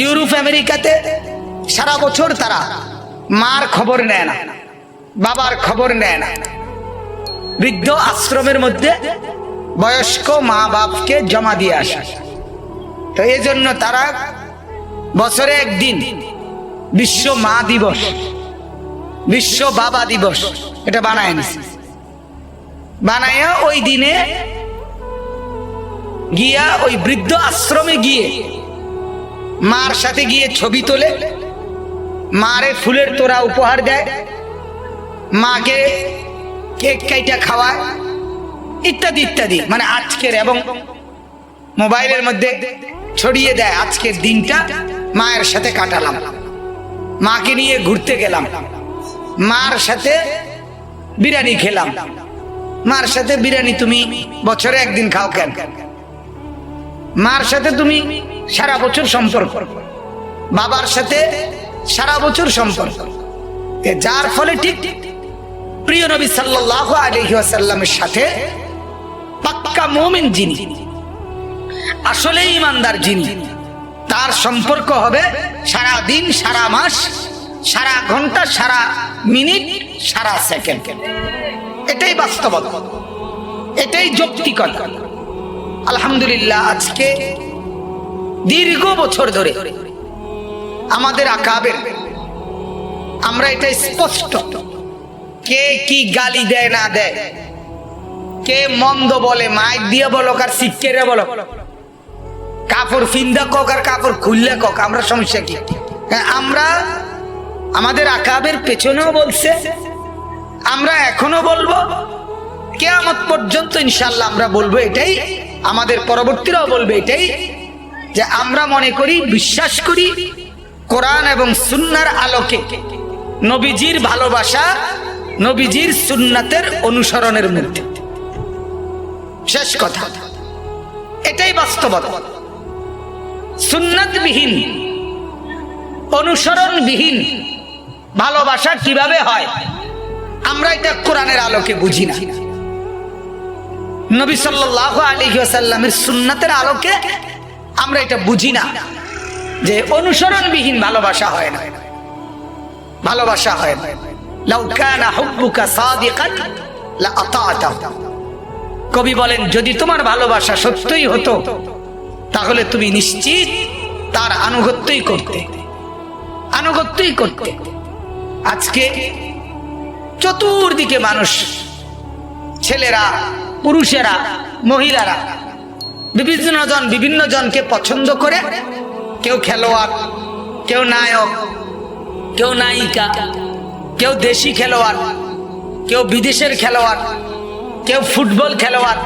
Europe, আমেরিকাতে সারা বছর তারা মার খবর নেয় না, বাবার খবর নেয় না। বৃদ্ধ আশ্রমের মধ্যে বয়স্ক মা বাপকে জমা দিয়ে আসে। তো এই জন্য তারা বছরে একদিন বিশ্ব মা দিবস, বিশ্ব বাবা দিবস এটা বানায় নিছে। বানায়া ওই দিনে গিয়া ওই বৃদ্ধ আশ্রমে গিয়ে মার সাথে গিয়ে ছবি তোলে, মারে ফুলের তোরা উপহার দেয়, মাকে কেক কাইটা খাওয়ায়, ইত্যাদি ইত্যাদি। মানে আজকের এবং মোবাইলের মধ্যে ছড়িয়ে দেয় আজকের দিনটা মায়ের সাথে কাটালাম। মাকে নিয়ে ঘুরতে গেলাম। মার সাথে বিরিয়ানি খেলাম। মার সাথে বিরিয়ানি তুমি বছরে একদিন খাও কেন? মার সাথে তুমি সারা বছর সম্পর্ক। বাবার সাথে সারা বছর সম্পর্ক। যার ফলে ঠিক প্রিয় নবী সাল্লাল্লাহু আলাইহি ওয়াসাল্লামের সাথে পাক্কা মুমিন যিনি, আসলে ইমানদার যিনি, তার সম্পর্ক হবে সারা দিন, সারা মাস, সারা ঘণ্টা, সারা মিনিট, সারা সেকেন্ড। এটাই বাস্তবতা। এটাই যৌক্তিকতা। আলহামদুলিল্লাহ আজকে দীর্ঘ বছর ধরে আমাদের আকাবের আমরা এটা স্পষ্ট। কে কি গালি দেয় না দেয়? কে মন্দ বলে মাইক দিয়ে বলো আর সিটকেরে বলো। কাপড় ফিন্দা কক আর কাপড় খুললে কক আমরা সমস্যা কি? হ্যাঁ, আমরা আমাদের আকাবের পেছনেও বলছে আমরা এখনও বলব কেয়ামত পর্যন্ত ইনশাল্লাহ আমরা বলব এটাই আমাদের পরবর্তীরাও বলবে এটাই যে আমরা মনে করি, বিশ্বাস করি কোরআন এবং সুন্নার আলোকে নবীজির ভালোবাসা নবীজির সুন্নাতের অনুসরণের মধ্যে। শেষ কথা। এটাই বাস্তবতা। সুন্নাতবিহীন, অনুসরণবিহীন ভালোবাসা কীভাবে হয়? আমরা এটা কোরআনের আলোকে বুঝি না। নবী সাল্লাল্লাহু আলাইহি ওয়াসাল্লামের সুন্নাতের আলোকে আমরা এটা বুঝি না যে অনুসরণবিহীন ভালোবাসা হয় না। ভালোবাসা হয় না। কবি বলেন, যদি তোমার ভালোবাসা সত্যই হতো, তাহলে তুমি নিশ্চিত তার আনুগত্যই করতে। আনুগত্যই করতে। আজকে চতুর্দিকে মানুষ, ছেলেরা পুরুষেরা, মহিলারা বিভিন্ন জন বিভিন্ন জনকে পছন্দ করে। কেউ খেলোয়াড়, কেউ নায়ক, কেউ নায়িকা, কেউ দেশি খেলোয়াড়, কেউ বিদেশের খেলোয়াড়, কেউ ফুটবল খেলোয়াড়।